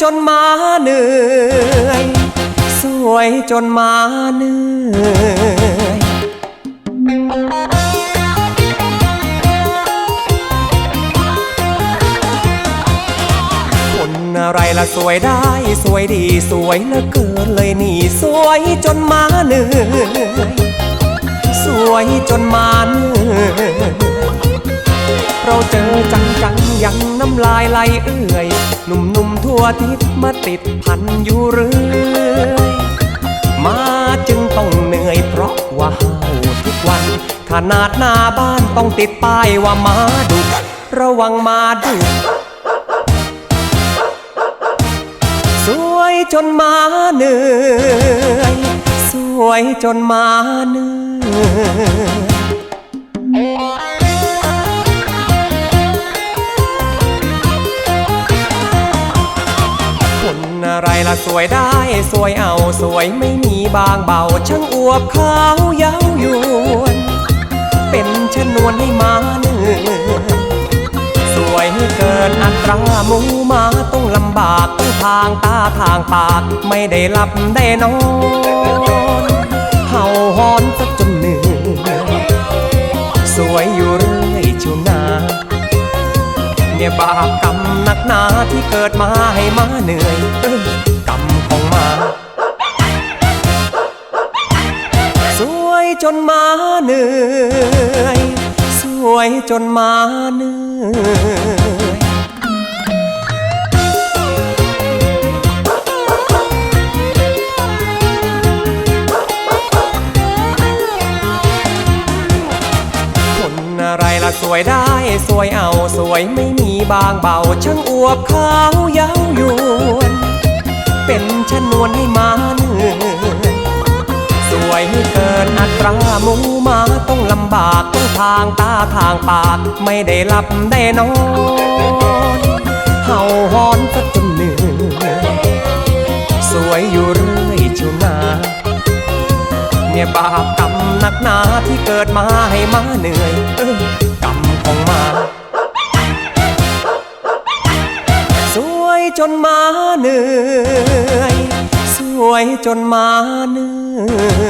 จนมาเหนื่อย สวยจนมาเหนื่อยคนอะไรละสวยได้ สวยดีสวยเหลือเกินเลยนี่ สวยจนมาเหนื่อย สวยจนมาเหนื่อยเราเจอ ยังน้ำลายไหลเอื่อย หนุ่มๆทั่วทิศมาติดพันอยู่เรื่อยมาจึงต้องเหนื่อยเพราะว่าห้าทุกวัน ขนาดหน้าบ้านต้องติดป้ายว่ามาดุระวังมาดุสวยจนมาเหนื่อย สวยจนมาเหนื่อย อะไรล่ะสวยได้สวยเอาสวยไม่มีบางเบา ช่างอวบขาวเย้ายวน เป็นชนวนให้มาเหนื่อยสวยเกินอัตรามูมาต้องลำบากต้องทางตาทางปาก ไม่ได้หลับได้นอนเห่าหอนสักจนเหนื่อยสวยอยู่เรื่อยชิวนาเนี่ยบาปกรรมหนักหนาที่เกิดมาให้มาเหนื่อย วยจนมาเหนื่อย สวยจนมาเหนื่อยคนอะไรล่ะสวยได้ สวยเอาสวยไม่มีบางเบา ช่างอวบขาวเย้ายวน เป็นชนวนให้มา เกินอัตราหมูมาต้องลำบากต้องทางตาทางปาก ไม่ได้หลับได้นอนเห่าหอนสักจนเหนื่อยสวยอยู่เรื่อยชียวนาเนี่ยบาปกรรมหนักหนาที่เกิดมาให้มาเหนื่อยกรรมของมาสวยจนมาเหนื่อย สวยจนมาเหนื่อย